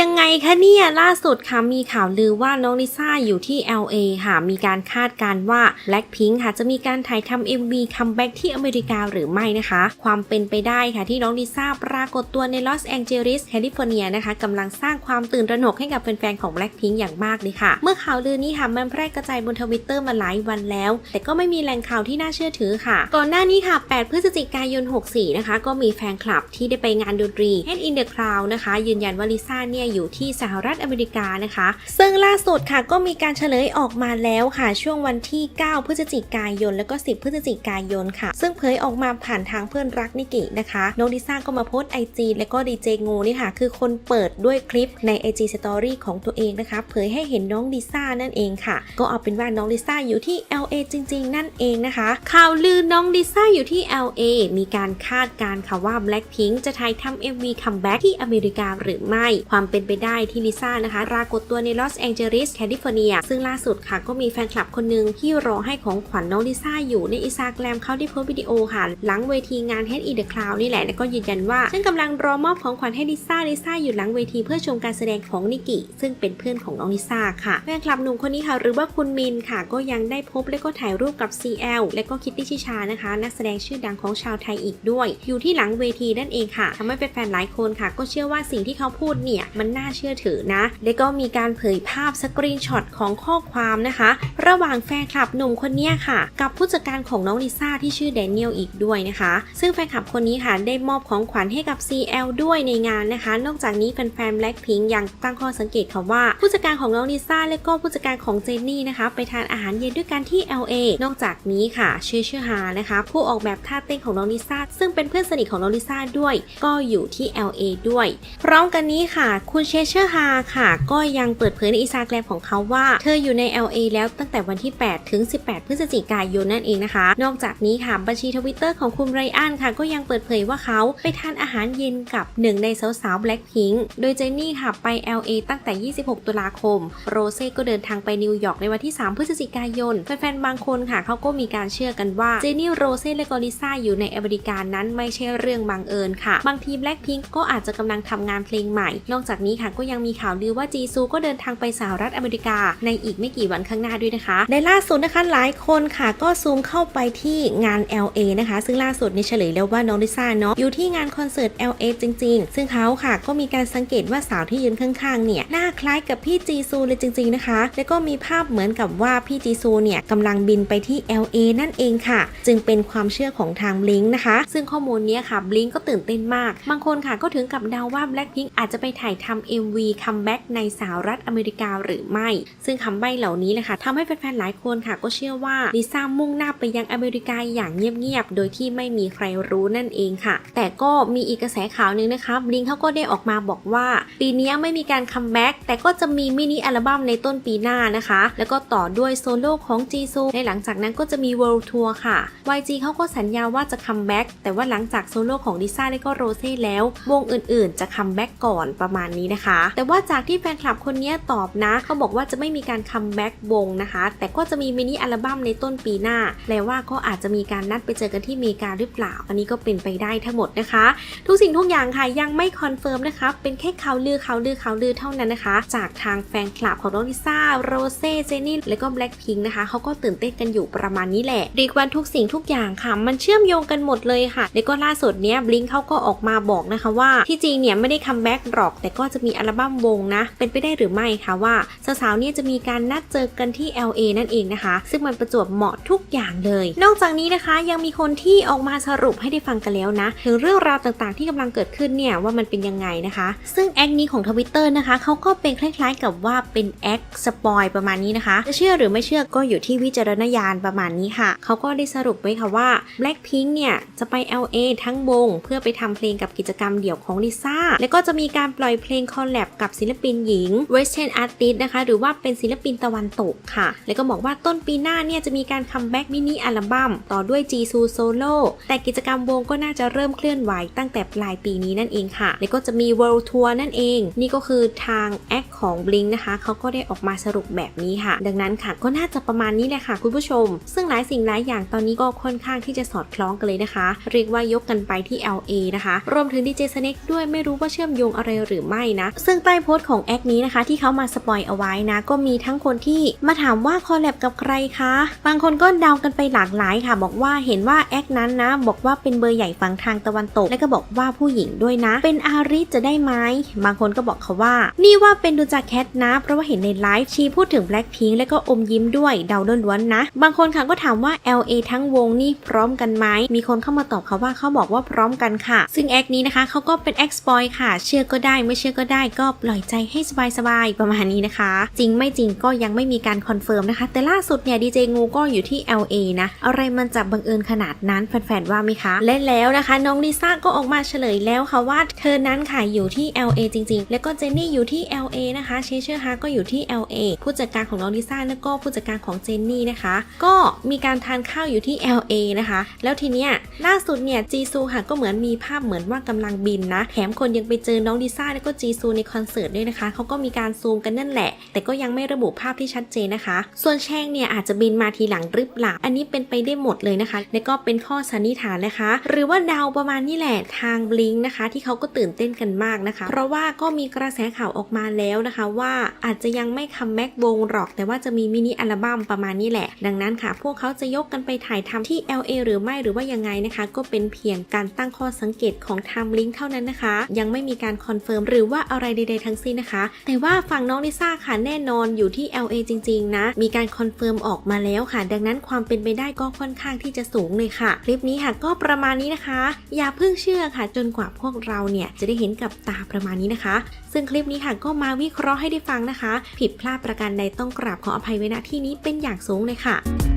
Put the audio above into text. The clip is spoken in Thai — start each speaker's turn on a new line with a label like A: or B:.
A: ยังไงคะเนี่ย ล่าสุดค่ะมีข่าวลือว่าน้องลิซ่าอยู่ที่ LA ค่ะ มีการคาดการณ์ว่า Blackpink ค่ะ จะมีการถ่ายทำ MV คัมแบ็กที่อเมริกาหรือไม่นะคะ ความเป็นไปได้ค่ะที่น้องลิซ่าปรากฏตัวในลอสแองเจลิสแคลิฟอร์เนียนะคะกำลังสร้างความตื่นตระหนกให้กับแฟนๆของ Blackpink อย่างมากเลยค่ะ เมื่อข่าวลือนี้ค่ะมันแพร่กระจายบนทวิตเตอร์มาหลายวันแล้ว แต่ก็ไม่มีแหล่งข่าวที่น่าเชื่อถือค่ะ ก่อนหน้านี้ค่ะ 8 พฤศจิกายน 64 นะคะ ก็มีแฟนคลับที่ได้ไปงานดนตรี Head in the Cloud นะคะ ยืนยันว่าลิซ่าเนี่ยอยู่ที่สหรัฐอเมริกานะคะ ซึ่งล่าสุดค่ะก็มีการเฉลยออกมาแล้วค่ะ ช่วงวันที่ 9 พฤศจิกายน แล้วก็ 10 พฤศจิกายนค่ะ ซึ่งเผยออกมาผ่านทางเพื่อนรักนิกินะคะน้องลิซ่าก็มาโพสต์ไอจีแล้วก็ดีเจงูนี่ค่ะ คือคนเปิดด้วยคลิปใน IG Story ของตัวเองนะคะ เผยให้เห็นน้องลิซ่านั่นเองค่ะ ก็เอาเป็นว่าน้องลิซ่าอยู่ที่ LA จริง ๆ นั่นเองนะคะ ข่าวลือน้องลิซ่าอยู่ที่ LA มีการคาดการณ์ค่ะว่า Blackpink จะถ่ายทำ MV คัมแบ็กที่อเมริกาหรือไม่ ความเป็นไปได้ที่ลิซ่านะคะปรากฏตัวในลอสแองเจลิสแคลิฟอร์เนีย ซึ่งล่าสุดค่ะก็มีแฟนคลับคนหนึ่งที่รอให้ของขวัญน้องลิซ่าอยู่ในอินสตาแกรมเขาได้โพสต์วิดีโอค่ะ หลังเวทีงาน Head in the Cloud นี่แหละ แล้วก็ยืนยันว่าฉันกำลังรอมอบของขวัญให้ลิซ่าลิซ่าอยู่หลังเวทีเพื่อชมการแสดงของนิกิซึ่งเป็นเพื่อนของน้องลิซ่าค่ะแฟนคลับหนุ่มคนนี้ค่ะ หรือว่าคุณมินค่ะ ก็ยังได้พบและก็ถ่ายรูปกับ CL และก็คิตตี้ชิชานะคะ นักแสดงชื่อดังของชาวไทยอีกด้วย อยู่ที่หลังเวทีนั่นเองค่ะทำให้แฟนๆหลายคนค่ะ ก็เชื่อว่าสิ่งที่เขาพูดเนี่ยมันน่าเชื่อถือนะ และก็มีการเผยภาพสกรีนช็อตของข้อความนะคะ ระหว่างแฟนคลับหนุ่มคนเนี้ยค่ะ กับผู้จัดการของน้องลิซ่าที่ชื่อแดเนียลอีกด้วยนะคะ ซึ่งแฟนคลับคนนี้ค่ะได้มอบของขวัญให้กับ CL ด้วยในงานนะคะ นอกจากนี้แฟนๆ Blackpink ยังตั้งข้อสังเกตค่ะว่า ผู้จัดการของน้องลิซ่าและก็ผู้จัดการของเจนนี่นะคะ ไปทานอาหารเย็นด้วยกันที่ LA นอกจากนี้ค่ะเชเชอร์ฮานะคะ ผู้ออกแบบท่าเต้นของน้องลิซ่าซึ่งเป็นเพื่อนสนิทของน้องลิซ่าด้วย ก็อยู่ที่ LA ด้วย พร้อมกันนี้ค่ะคุณเชเชอร์ฮาค่ะ ก็ยังเปิดเผยในอินสตาแกรมของเขาว่า เธออยู่ใน LA แล้วตั้งแต่วันที่ 8 ถึง 18 พฤศจิกายนนั่นเองนะคะ นอกจากนี้ค่ะบัญชีทวิตเตอร์ของคุณไรอันค่ะ ก็ยังเปิดเผยว่าเขาไปทานอาหารเย็นกับหนึ่งในสาวๆ Blackpink โดยเจนนี่ค่ะไป LA ตั้งแต่ 26 ตุลาคม โรเซ่ก็เดินทางไปนิวยอร์กในวันที่ 3 พฤศจิกายน แฟนๆบางคนค่ะเขาก็มีการเชื่อกันว่าเจนนี่โรเซ่และก็ลิซ่าอยู่ในอเมริกานั้นไม่ใช่เรื่องบังเอิญค่ะ บางที Blackpink ก็อาจจะกำลังทำงานเพลงใหม่นอกจากนี้ค่ะก็ยังมีข่าวลือว่าจีซูก็เดินทางไปสหรัฐอเมริกา ในอีกไม่กี่วันข้างหน้าด้วยนะคะ ในล่าสุดนะคะหลายคนค่ะก็ซูมเข้าไปที่งาน LA นะคะ ซึ่งล่าสุดในเฉลยแล้วว่าน้องลิซ่าเนาะอยู่ที่งานคอนเสิร์ต LA จริง ๆ ซึ่งเขาค่ะก็มีการสังเกตว่าสาวที่ยืนข้างๆเนี่ยหน้าคล้ายกับพี่จีซูเลยจริง ๆนะคะ แล้วก็มีภาพเหมือนกับว่าพี่จีซูเนี่ยกำลังบินไปที่ LA นั่นเองค่ะ จึงเป็นความเชื่อของทางบลิงนะคะ ซึ่งข้อมูลนี้ค่ะบลิงก็ตื่นเต้นมาก บางคนค่ะก็ถึงกับเดาว่า Blackpink อาจจะไปถ่ายทำ MV คัมแบ็กในสหรัฐอเมริกาหรือไม่ ซึ่งคำใบ้เหล่านี้แหละค่ะทำให้แฟนๆหลายคนค่ะ ก็เชื่อว่าลิซ่ามุ่งหน้าไปยังอเมริกาอย่างเงียบๆ โดยที่ไม่มีใครรู้นั่นเองค่ะ แต่ก็มีอีกกระแสข่าวหนึ่งนะคะบลิงเขาก็ได้ออกมาบอกว่าปีนี้ไม่มีการคัมแบ็กแต่ก็จะมีมินิอัลบั้มในต้นปีหน้านะคะ แล้วก็ต่อด้วยโซโล่ของจีซูในหลังจากนั้นก็จะมี World Tour ค่ะ YG เขาก็สัญญาว่าจะคัมแบ็กแต่ว่าหลังจากโซโล่ของลิซ่าและก็โรเซ่แล้ว วงอื่นๆ จะคัมแบ็กก่อนประมาณนี้นะคะ แต่ว่าจากที่แฟนคลับคนนี้ตอบนะ เขาบอกว่าจะไม่มีการคัมแบ็กวงนะคะ แต่ก็จะมีมินิอัลบั้มในต้นปีหน้าแปลว่าก็อาจจะมีการนัดไปเจอกันที่อเมริกาหรือเปล่า อันนี้ก็เป็นไปได้ทั้งหมดนะคะ ทุกสิ่งทุกอย่างค่ะยังไม่คอนเฟิร์มนะคะ เป็นแค่ข่าวลือข่าวลือข่าวลือเท่านั้นนะคะ จากทางแฟนคลับของน้องลิซ่าโรเซ่เจนี่และก็แบล็คพิงค์นะคะเขาก็ตื่นเต้นกันอยู่ประมาณนี้แหละเรียกว่าทุกสิ่งทุกอย่างค่ะ มันเชื่อมโยงกันหมดเลยค่ะ แล้วก็ล่าสุดเนี้ยบลิงเขาก็ออกมาบอกนะคะว่าที่จริงเนี่ยไม่ได้คัมแบ็กหรอกแต่ก็จะมีอัลบั้มวงนะ เป็นไปได้หรือไม่คะว่าสาวๆเนี่ยจะมีการนัดเจอกันที่ LA นั่นเองนะคะ ซึ่งมันประจวบเหมาะทุกอย่างเลย นอกจากนี้นะคะยังมีคนที่ออกมาสรุปให้ได้ฟังกันแล้วนะถึงเรื่องราวต่างๆ ที่กำลังเกิดขึ้นเนี่ยว่ามันเป็นยังไงนะคะ ซึ่งแอคนี้ของทวิตเตอร์นะคะเขาก็เป็นคล้ายๆ กับว่าเป็นแอคสปอยประมาณนี้นะคะจะเชื่อหรือไม่เชื่อก็อยู่ที่วิจารณญาณประมาณนี้ค่ะเขาก็ได้สรุปไว้ค่ะว่า Blackpink เนี่ยจะไป LA ทั้งวง เพื่อไปทำเพลงกับกิจกรรมเดี่ยวของลิซ่าแล้วก็จะมีการปล่อยเพลงคอลแลบกับศิลปินหญิง Western Artist นะคะ หรือว่าเป็นศิลปินตะวันตกค่ะ แล้วก็บอกว่าต้นปีหน้าเนี่ยจะมีการคัมแบ็กมินิอัลบั้มต่อด้วย Jisoo Solo แต่กิจกรรมวงก็น่าจะเริ่มเคลื่อนไหวตั้งแต่ปลายปีนี้นั่นเองค่ะ แล้วก็จะมี World Tour นั่นเอง นี่ก็คือทางแอคของ Blink นะคะเขาก็ได้ออกมาสรุปแบบนี้ค่ะ ดังนั้นค่ะ ก็น่าจะประมาณนี้แหละค่ะคุณผู้ชม ซึ่งหลายสิ่งหลายอย่างตอนนี้ก็ค่อนข้างที่จะสอดคล้องกันเลยนะคะ เรียกว่ายกกันไปที่ LA นะคะ รวมถึงดีเจสเน็กด้วยไม่รู้ว่าเชื่อมโยงอะไรหรือไม่ไม่นะ ซึ่งใต้โพสต์ของแอคนี้นะคะ ที่เขามาสปอยเอาไว้นะ ก็มีทั้งคนที่มาถามว่าคอลแลบกับใครคะ บางคนก็เดากันไปหลากหลายค่ะ บอกว่าเห็นว่าแอคนั้นนะ บอกว่าเป็นเบอร์ใหญ่ฝั่งทางตะวันตก และก็บอกว่าผู้หญิงด้วยนะ เป็นอาริสจะได้ไหมบางคนก็บอกเขาว่า นี่ว่าเป็นดูจากแคทนะ เพราะว่าเห็นในไลฟ์ชีพูดถึงแบล็คพิงและก็อมยิ้มด้วยเดาล้วนๆนะ บางคนค่ะก็ถามว่า LA ทั้งวงนี่พร้อมกันไหมมีคนเข้ามาตอบเขาว่าเขาบอกว่าพร้อมกันค่ะ ซึ่งแอคนี้นะคะเขาก็เป็นแอคสปอยค่ะ เชื่อก็ได้ไม่เชื่อชื่อก็ได้ก็ปล่อยใจให้สบายๆประมาณนี้นะคะ จริงไม่จริงก็ยังไม่มีการคอนเฟิร์มนะคะ แต่ล่าสุดเนี่ยดีเจงูก็อยู่ที่ LA นะอะไรมันจะบังเอิญขนาดนั้นแฟนๆว่าไหมคะและแล้วนะคะ น้องลิซ่าก็ออกมาเฉลยแล้วค่ะว่าเธอนั้นค่ะอยู่ที่ LA จริง ๆ แล้วก็เจนนี่อยู่ที่ LA นะคะเชเชอร์ฮาก็อยู่ที่ LA ผู้จัดการของน้องลิซ่าแล้วก็ผู้จัดการของเจนนี่นะคะ ก็มีการทานข้าวอยู่ที่ LA นะคะ แล้วทีเนี้ยล่าสุดเนี่ยจีซูค่ะก็เหมือนมีภาพเหมือนว่ากำลังบินนะแถมคนยังไปเจอน้องลิซ่าแล้วก็จีซูในคอนเสิร์ตด้วยนะคะเขาก็มีการซูมกันนั่นแหละ แต่ก็ยังไม่ระบุภาพที่ชัดเจนนะคะ ส่วนแช่งเนี่ยอาจจะบินมาทีหลังหรือเปล่าอันนี้เป็นไปได้หมดเลยนะคะ และก็เป็นข้อสันนิษฐานนะคะ หรือว่าเดาประมาณนี้แหละทางบลิงนะคะ ที่เขาก็ตื่นเต้นกันมากนะคะ เพราะว่าก็มีกระแสข่าวออกมาแล้วนะคะ ว่าอาจจะยังไม่คัมแบ็กวงหรอก แต่ว่าจะมีมินิอัลบั้มประมาณนี้แหละ ดังนั้นค่ะ พวกเขาจะยกกันไปถ่ายทำที่ LA หรือไม่หรือว่ายังไงนะคะ ก็เป็นเพียงการตั้งข้อสังเกตของ Time Link เท่านั้นนะคะ ยังไม่มีการคอนเฟิร์มหรือรือว่าอะไรใดๆทั้งสิ้นนะคะ แต่ว่าฝั่งน้องลิซ่าค่ะแน่นอนอยู่ที่ LA จริง ๆ นะ มีการคอนเฟิร์มออกมาแล้วค่ะ ดังนั้นความเป็นไปได้ก็ค่อนข้างที่จะสูงเลยค่ะ คลิปนี้ค่ะก็ประมาณนี้นะคะ อย่าเพิ่งเชื่อค่ะ จนกว่าพวกเราเนี่ยจะได้เห็นกับตาประมาณนี้นะคะ ซึ่งคลิปนี้ค่ะก็มาวิเคราะห์ให้ได้ฟังนะคะ ผิดพลาดประการใดต้องกราบขออภัยไว้ณที่นี้เป็นอย่างสูงเลยค่ะ